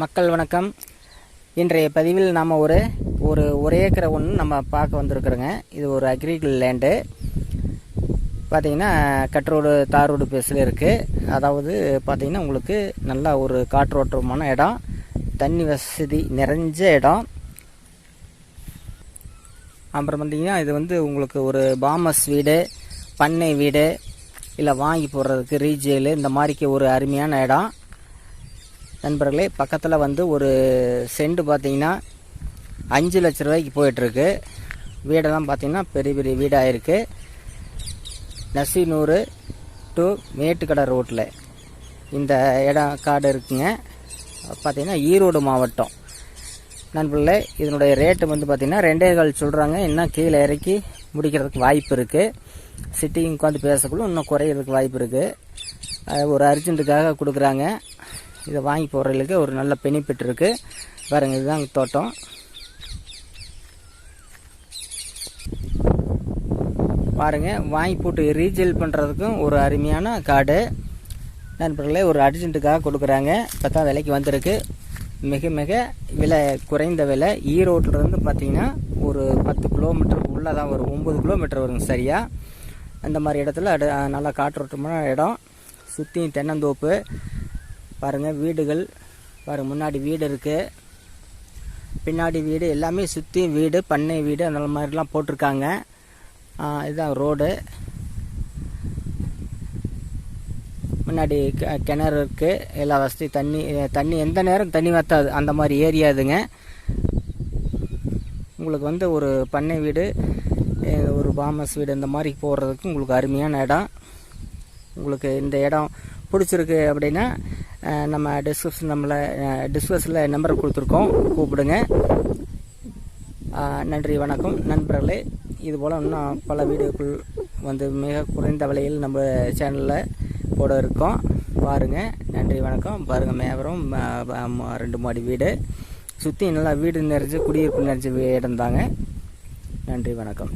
மக்கள் வணக்கம். இன்றைய பதிவில் நாம் ஒரு ஒரு ஒரு ஏக்கரை ஒன்று நம்ம பார்க்க வந்திருக்கிறோங்க. இது ஒரு அக்ரிகல் லேண்டு பார்த்திங்கன்னா கட்ரோடு தார் ரோடு பேஸில் இருக்குது அதாவது பார்த்திங்கன்னா உங்களுக்கு நல்லா ஒரு காற்றோட்டமான இடம் தண்ணி வசதி நிறைஞ்ச இடம். அப்புறம் பார்த்திங்கன்னா இது வந்து உங்களுக்கு ஒரு பாமஸ் வீடு பண்ணை வீடு இல்லை வாங்கி போடுறதுக்கு ரீஜேலு இந்த மாதிரிக்கு ஒரு அருமையான இடம். நண்பர்களே பக்கத்தில் வந்து ஒரு செண்டு பார்த்தீங்கன்னா அஞ்சு லட்ச ரூபாய்க்கு போயிட்டுருக்கு. வீடெல்லாம் பார்த்தீங்கன்னா பெரிய பெரிய வீடாக இருக்குது நசீனூர் டு மேட்டுக்கடை ரோட்டில் இந்த இடம் காடு இருக்குங்க. பார்த்தீங்கன்னா ஈரோடு மாவட்டம். நண்பர்களே இதனுடைய ரேட்டு வந்து பார்த்திங்கன்னா ரெண்டே கால் சொல்கிறாங்க இன்னும் கீழே இறக்கி முடிக்கிறதுக்கு வாய்ப்பு இருக்குது சிட்டிங் உட்காந்து பேசக்குள்ள இன்னும் குறையிறதுக்கு வாய்ப்பு இருக்குது ஒரு அர்ஜென்ட்டுக்காக கொடுக்குறாங்க. இதை வாங்கி போடுறதுக்கு ஒரு நல்ல பெனிஃபிட் இருக்குது பாருங்க இதுதான் தோட்டம். பாருங்க வாங்கி போட்டு ரீசேல் பண்ணுறதுக்கும் ஒரு அருமையான காடு. நண்பர்களே ஒரு அர்ஜென்ட்டுக்காக கொடுக்குறாங்க. இப்போ தான் விலைக்கு வந்திருக்கு. மிக மிக விலை குறைந்த விலை. ஈரோட்டிலேருந்து பார்த்தீங்கன்னா ஒரு பத்து கிலோமீட்டர் உள்ளே தான் வரும். ஒம்பது கிலோமீட்டர் வருங்க சரியாக அந்த மாதிரி இடத்துல அடு நல்லா காற்றோட்டமான இடம். சுற்றியும் தென்னந்தோப்பு. பாருங்கள் வீடுகள். பாருங்கள் முன்னாடி வீடு இருக்குது பின்னாடி வீடு எல்லாமே சுற்றி வீடு பண்ணை வீடு அந்த மாதிரிலாம் போட்டிருக்காங்க. இதுதான் ரோடு. முன்னாடி கி- கிணறு இருக்குது எல்லா வசதி தண்ணி தண்ணி எந்த நேரம் தண்ணி வற்றாது அந்த மாதிரி ஏரியா இதுங்க. உங்களுக்கு வந்து ஒரு பண்ணை வீடு ஒரு பாமஸ் வீடு இந்த மாதிரி போடுறதுக்கு உங்களுக்கு அருமையான இடம். உங்களுக்கு இந்த இடம் பிடிச்சிருக்கு அப்படின்னா நம்ம டிஸ்கிரிப்ஷன் நம்மளை டிஸ்கிரிப்ஷனில் நம்பர் கொடுத்துருக்கோம். கூப்பிடுங்க. நன்றி வணக்கம். நண்பர்களே இதுபோல் இன்னும் பல வீடியோக்கள் வந்து மிக குறைந்த விலையில் நம்ம சேனலில் போட இருக்கோம். பாருங்கள் நன்றி வணக்கம். பாருங்கள் மேவரம் ரெண்டு மாடி வீடு. சுற்றி நல்லா வீடு நிறைஞ்சு குடியிருப்பு நிறைஞ்ச இடம் தாங்க நன்றி வணக்கம்.